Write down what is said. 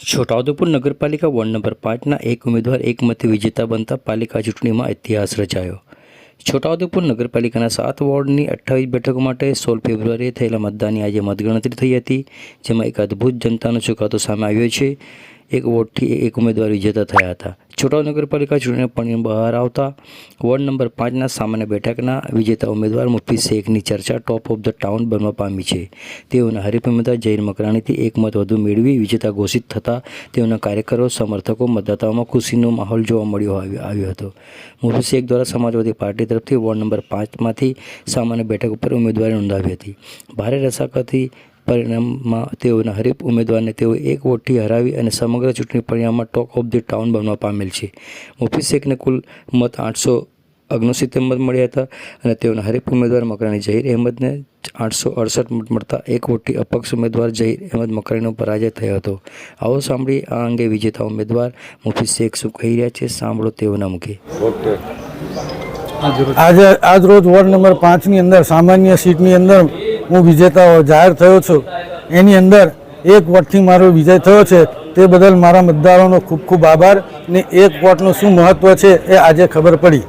છોટાઉદેપુર નગરપાલિકા ward number પાંચના એક ઉમેદવાર એકમતથી વિજેતા બનતા પાલિકા ચૂંટણીમાં ઇતિહાસ રચાયો. છોટાઉદેપુર નગરપાલિકાના સાત વોર્ડની અઠ્ઠાવીસ બેઠકો માટે સોળ ફેબ્રુઆરીએ થયેલા મતદાનની આજે મતગણતરી થઈ હતી, જેમાં એક અદ્ભુત જનતાનો ચુકાદો સામે આવ્યો છે. એક વોટથી એક ઉમેદવાર વિજેતા થયા હતા. છોટા નગરપાલિકા ચૂંટણી પરિણામ બહાર આવતા વોર્ડ નંબર પાંચના સામાન્ય બેઠકના વિજેતા ઉમેદવાર મુફી શેખની ચર્ચા ટોપ ઓફ ધ ટાઉન બનવા પામી છે. તેઓના હરિપ્રમતા જૈન મકરાણીથી એક મત વધુ મેળવી વિજેતા ઘોષિત થતાં તેઓના કાર્યકરો, સમર્થકો, મતદાતાઓમાં ખુશીનો માહોલ જોવા મળ્યો આવ્યો હતો. મુફી શેખ દ્વારા સમાજવાદી પાર્ટી તરફથી વોર્ડ નંબર પાંચમાંથી સામાન્ય બેઠક ઉપર ઉમેદવારી નોંધાવી હતી. ભારે રસાકથી પરિણામમાં તેઓના હરીફ ઉમેદવારને તેઓ એક વોટથી હરાવી અને સમગ્ર ચૂંટણી પરિણામમાં ટોક ઓફ ધી ટાઉન બનવા પામેલ છે. મુફી શેખને કુલ મત આઠસો ઓગણસિત્તેર મત મળ્યા હતા અને તેઓના હરીફ ઉમેદવાર મકરાણી જહીર અહેમદને આઠસો અડસઠ મત મળતા એક વોટથી અપક્ષ ઉમેદવાર જહીર અહેમદ મકરાણીનો પરાજય થયો હતો. આવો સાંભળી આ અંગે વિજેતા ઉમેદવાર મુફી શેખ શું કહી રહ્યા છે સાંભળો તેઓના મુખે. આજે આજ રોજ વોર્ડ નંબર પાંચની અંદર સામાન્ય સીટની અંદર હું વિજેતા જાહેર થયો છું. એની અંદર એક વોટથી મારો વિજય થયો છે. તે બદલ મારા મતદારોનો ખૂબ ખૂબ આભાર ને એક વોટનું શું મહત્ત્વ છે એ આજે ખબર પડી.